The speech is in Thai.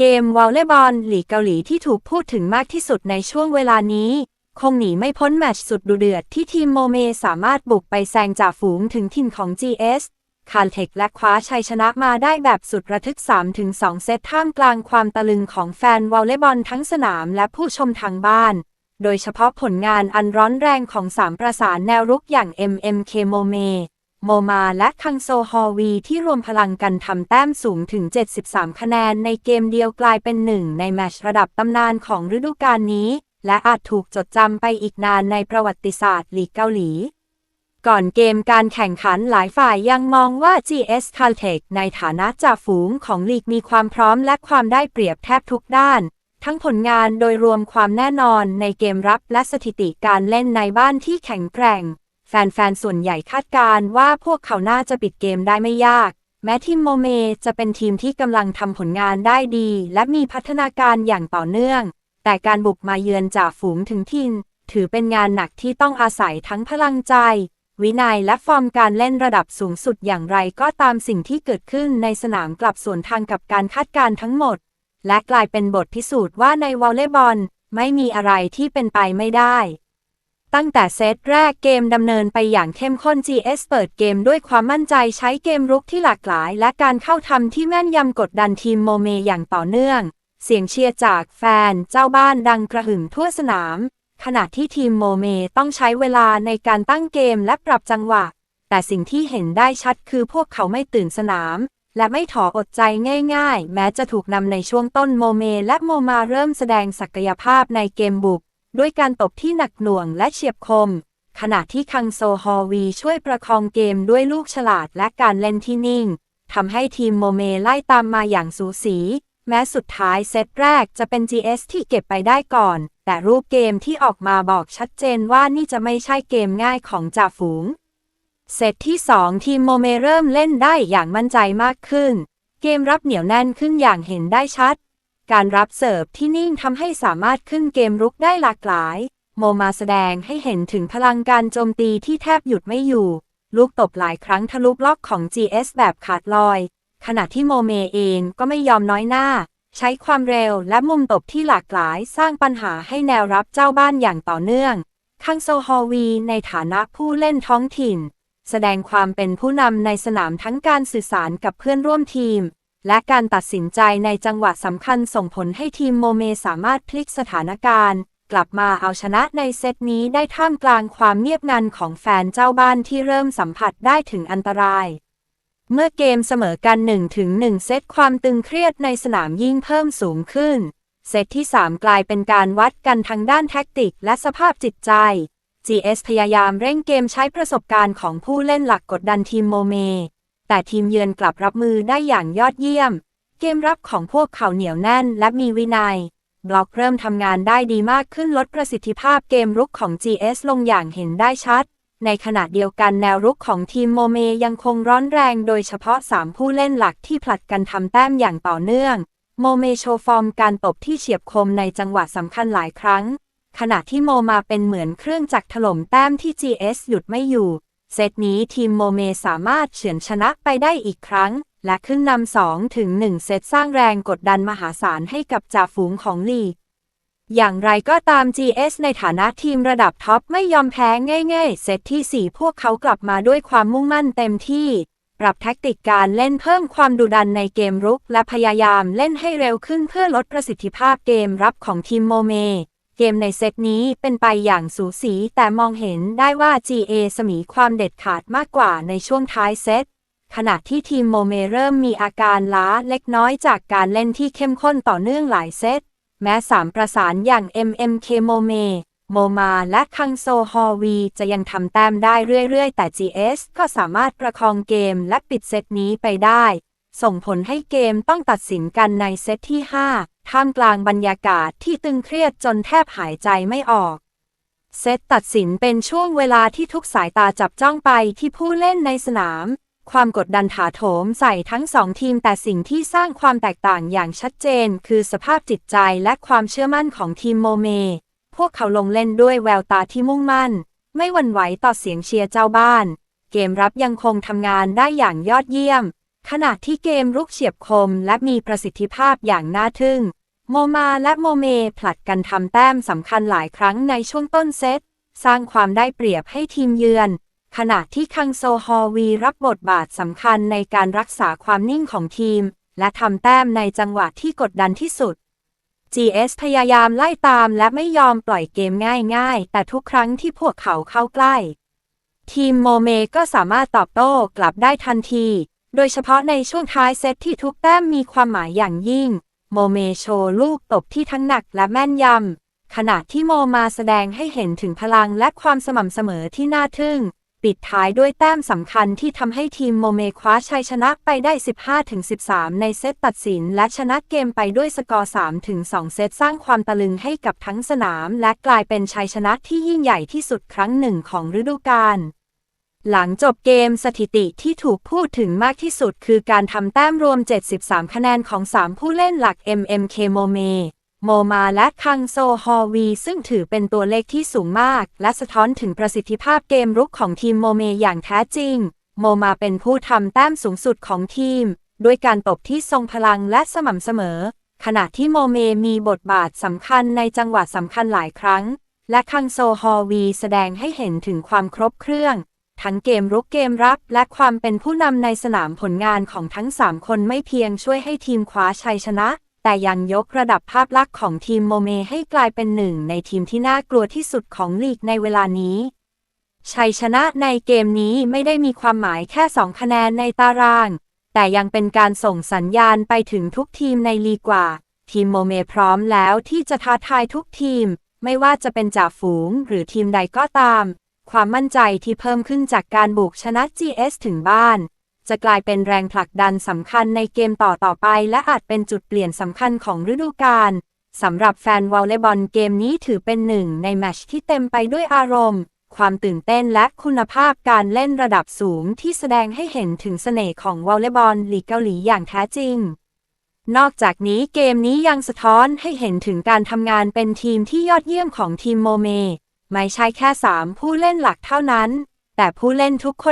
เกมวอลเลย์บอลหลีกเกาหลีที่ถูกพูดถึงมากที่สุดในช่วงเวลานี้ คงหนีไม่พ้นแมตช์สุดดุเดือดที่ทีมโมเมสามารถบุกไปแซงจ่าฝูงถึงถิ่นของ GS คาร์เทคและคว้าชัยชนะมาได้แบบสุดระทึก 3-2 เซตท่ามกลางความตะลึงของแฟนวอลเลย์บอลทั้งสนามและผู้ชมทางบ้าน โดยเฉพาะผลงานอันร้อนแรงของสามประสานแนวรุกอย่าง MMK โมเม โมมาและคังโซฮอวีที่รวมพลังกันทำแต้มสูงถึง 73 คะแนนในเกมเดียวกลายเป็นหนึ่งในแมชระดับตำนานของฤดูกาลนี้ และอาจถูกจดจำไปอีกนานในประวัติศาสตร์ลีกเกาหลี ก่อนเกมการแข่งขันหลายฝ่ายยังมองว่า GS Caltech ในฐานะจ่าฝูงของลีกมีความพร้อมและความได้เปรียบแทบทุกด้านทั้งผลงานโดยรวมความแน่นอนในเกมรับและสถิติการเล่นในบ้านที่แข็งแกร่ง แฟนๆ ส่วนใหญ่คาดการณ์ว่าพวกเขาน่าจะปิดเกมได้ไม่ยาก แม้ทีมโมเมจะเป็นทีมที่กำลังทำผลงานได้ดี และมีพัฒนาการอย่างต่อเนื่อง แต่การบุกมาเยือนจ่าฝูงถึงทิน ถือเป็นงานหนักที่ต้องอาศัยทั้งพลังใจ วินัยและฟอร์มการเล่นระดับสูงสุดอย่างไรก็ตามสิ่งที่เกิดขึ้นในสนามกลับสวนทางกับการคาดการณ์ทั้งหมด และกลายเป็นบทพิสูจน์ว่าในวอลเลย์บอลไม่มีอะไรที่เป็นไปไม่ได้ ตั้งแต่เซตแรกเกมดำเนินไปอย่างเข้มข้น GS เปิดเกมด้วยความมั่นใจใช้เกมรุกที่หลากหลาย และการเข้าทำที่แม่นยำกดดันทีมโมเมอย่างต่อเนื่อง เสียงเชียร์จากแฟนเจ้าบ้านดังกระหึ่มทั่วสนาม ขณะที่ทีมโมเมต้องใช้เวลาในการตั้งเกมและปรับจังหวะ แต่สิ่งที่เห็นได้ชัดคือพวกเขาไม่ตื่นสนาม และไม่ถออดใจง่าย ๆ แม้จะถูกนำในช่วงต้นโมเม และโมมาเริ่มแสดงศักยภาพในเกมบุก ด้วยการตบที่หนักหน่วงและเฉียบคม ขณะที่คังโซฮอวีช่วยประคองเกมด้วยลูกฉลาดและการเล่นที่นิ่งทำให้ทีมโมเมไล่ตามมาอย่างสูสี แม้สุดท้ายเซตแรกจะเป็น GS ที่เก็บไปได้ก่อน แต่รูปเกมที่ออกมาบอกชัดเจนว่านี่จะไม่ใช่เกมง่ายของจ่าฝูง เซตที่ 2 ทีมโมเมเริ่มเล่นได้อย่างมั่นใจมากขึ้น เกมรับเหนียวแน่นขึ้นอย่างเห็นได้ชัด การรับเสิร์ฟที่นิ่งทำให้สามารถขึ้นเกมรุกได้หลากหลาย โมมาแสดงให้เห็นถึงพลังการโจมตีที่แทบหยุดไม่อยู่ ลูกตบหลายครั้งทะลุบล็อกของ GS แบบขาดลอย ขณะที่โมเมเองก็ไม่ยอมน้อยหน้า ใช้ความเร็วและมุมตบที่หลากหลายสร้างปัญหาให้แนวรับเจ้าบ้านอย่างต่อเนื่อง คังโซฮอวีในฐานะผู้เล่นท้องถิ่น แสดงความเป็นผู้นำในสนามทั้งการสื่อสารกับเพื่อนร่วมทีม และการตัดสินใจในจังหวะสำคัญส่งผลให้ทีมโมเมสามารถพลิกสถานการณ์ กลับมาเอาชนะในเซตนี้ได้ท่ามกลางความเงียบงันของแฟนเจ้าบ้านที่เริ่มสัมผัสได้ถึงอันตราย เมื่อเกมเสมอกัน1ถึง1เซตความตึงเครียดในสนามยิ่งเพิ่มสูงขึ้น เซตที่ 3 กลายเป็นการวัดกันทางด้านแท็กติกและสภาพจิตใจ GS พยายามเร่งเกมใช้ประสบการณ์ของผู้เล่นหลักกดดันทีมโมเม แต่ทีมเยือนกลับรับมือได้อย่างยอดเยี่ยม เกมรับของพวกเขาเหนียวแน่นและมีวินัย บล็อกเริ่มทำงานได้ดีมากขึ้นลดประสิทธิภาพเกมรุกของ GS ลงอย่างเห็นได้ชัด ในขณะเดียวกันแนวรุกของทีมโมเมยังคงร้อนแรงโดยเฉพาะ 3 ผู้เล่นหลักที่ผลัดกันทำแต้มอย่างต่อเนื่อง โมเมโชว์ฟอร์มการตบที่เฉียบคมในจังหวะสำคัญหลายครั้ง ขณะที่โมมาเป็นเหมือนเครื่องจักรถล่มแต้มที่ GS หยุดไม่อยู่ เซตนี้ทีมโมเมสามารถเฉือนชนะไปได้อีกครั้ง และขึ้นนำ2ถึง1เซตสร้างแรงกดดันมหาศาลให้กับจ่าฝูงของลีก อย่างไรก็ตาม GS ในฐานะทีมระดับท็อปไม่ยอมแพ้ง่าย ๆ เซตที่ 4 พวกเขากลับมาด้วยความมุ่งมั่นเต็มที่ปรับแท็กติกการเล่นเพิ่มความดุดันในเกมรุก และพยายามเล่นให้เร็วขึ้นเพื่อลดประสิทธิภาพเกมรับของทีมโมเม เกมในเซตนี้เป็นไปอย่างสูสีแต่มองเห็นได้ว่า GA สมีความเด็ดขาดมากกว่าในช่วงท้ายเซต ขณะที่ทีมโมเมเริ่มมีอาการล้าเล็กน้อยจากการเล่นที่เข้มข้นต่อเนื่องหลายเซต แม้สามประสานอย่าง MMK โมเม โมมาและคังโซฮอวีจะยังทำแต้มได้เรื่อยๆ แต่ GS ก็สามารถประคองเกมและปิดเซตนี้ไปได้ ส่งผลให้เกมต้องตัดสินกันในเซตที่ 5 ท่ามกลางบรรยากาศที่ตึงเครียดจนแทบหายใจไม่ออก เซตตัดสินเป็นช่วงเวลาที่ทุกสายตาจับจ้องไปที่ผู้เล่นในสนาม ความกดดันถาโถมใส่ทั้งสองทีมแต่สิ่งที่สร้างความแตกต่างอย่างชัดเจน คือสภาพจิตใจและความเชื่อมั่นของทีมโมเม พวกเขาลงเล่นด้วยแววตาที่มุ่งมั่น ไม่หวั่นไหวต่อเสียงเชียร์เจ้าบ้าน เกมรับยังคงทำงานได้อย่างยอดเยี่ยม ขณะที่เกมรุกเฉียบคมและมีประสิทธิภาพอย่างน่าทึ่ง โมมาและโมเมผลัดกันทำแต้มสำคัญหลายครั้งในช่วงต้นเซต สร้างความได้เปรียบให้ทีมเยือน ขณะที่คังโซฮอวีรับบทบาทสำคัญในการรักษาความนิ่งของทีม และทำแต้มในจังหวะที่กดดันที่สุด GS พยายามไล่ตามและไม่ยอมปล่อยเกมง่ายๆ แต่ทุกครั้งที่พวกเขาเข้าใกล้ ทีมโมเมก็สามารถตอบโต้กลับได้ทันที โดยเฉพาะในช่วงท้ายเซตที่ทุกแต้มมีความหมายอย่างยิ่ง โมเมโชลูกตบที่ทั้งหนักและแม่นยำ ขณะที่โมมาแสดงให้เห็นถึงพลังและความสม่ำเสมอที่น่าทึ่ง ปิดท้ายด้วยแต้มสำคัญที่ทำให้ทีมโมเมคว้าชัยชนะไปได้ 15-13 ในเซตตัดสิน และชนะเกมไปด้วยสกอร์ 3-2 เซตสร้างความตะลึงให้กับทั้งสนาม และกลายเป็นชัยชนะที่ยิ่งใหญ่ที่สุดครั้งหนึ่งของฤดูกาล หลังจบเกมสถิติที่ถูกพูดถึงมากที่สุดคือการทำแต้มรวม 73 คะแนนของ 3 ผู้เล่นหลัก MMK โมเม โมมาและคังโซฮอวี ซึ่งถือเป็นตัวเลขที่สูงมาก และสะท้อนถึงประสิทธิภาพเกมรุกของทีมโมเมอย่างแท้จริง โมมาเป็นผู้ทำแต้มสูงสุดของทีม ด้วยการตบที่ทรงพลังและสม่ำเสมอ ขณะที่โมเมมีบทบาทสำคัญในจังหวะสำคัญหลายครั้ง และคังโซฮอวีแสดงให้เห็นถึงความครบเครื่อง ทั้งเกมรุกเกมรับและความเป็นผู้นำในสนามผลงานของทั้ง 3 คนไม่เพียงช่วยให้ทีมคว้าชัยชนะ แต่ยังยกระดับภาพลักษณ์ของทีมโมเมให้กลายเป็นหนึ่งในทีมที่น่ากลัวที่สุดของลีกในเวลานี้ชัยชนะในเกมนี้ไม่ได้มีความหมายแค่ 2 คะแนนในตาราง แต่ยังเป็นการส่งสัญญาณไปถึงทุกทีมในลีกว่า ทีมโมเมพร้อมแล้วที่จะท้าทายทุกทีม ไม่ว่าจะเป็นจ่าฝูงหรือทีมใดก็ตาม ความมั่นใจที่เพิ่มขึ้นจากการบุกชนะ GS ถึงบ้าน จะกลายเป็นแรงผลักดันสำคัญในเกมต่อต่อไป และอาจเป็นจุดเปลี่ยนสำคัญของฤดูกาลสำหรับแฟนวอลเลย์บอลเกมนี้ถือเป็นหนึ่งในแมชที่เต็มไปด้วยอารมณ์ ความตื่นเต้นและคุณภาพการเล่นระดับสูงที่แสดงให้เห็นถึงเสน่ห์ของวอลเลย์บอลลีกเกาหลีอย่างแท้จริง นอกจากนี้เกมนี้ยังสะท้อนให้เห็นถึงการทำงานเป็นทีมที่ยอดเยี่ยมของทีมโมเม ไม่ใช่แค่ 3 ผู้เล่นหลักเท่านั้น แต่ผู้เล่นทุกคน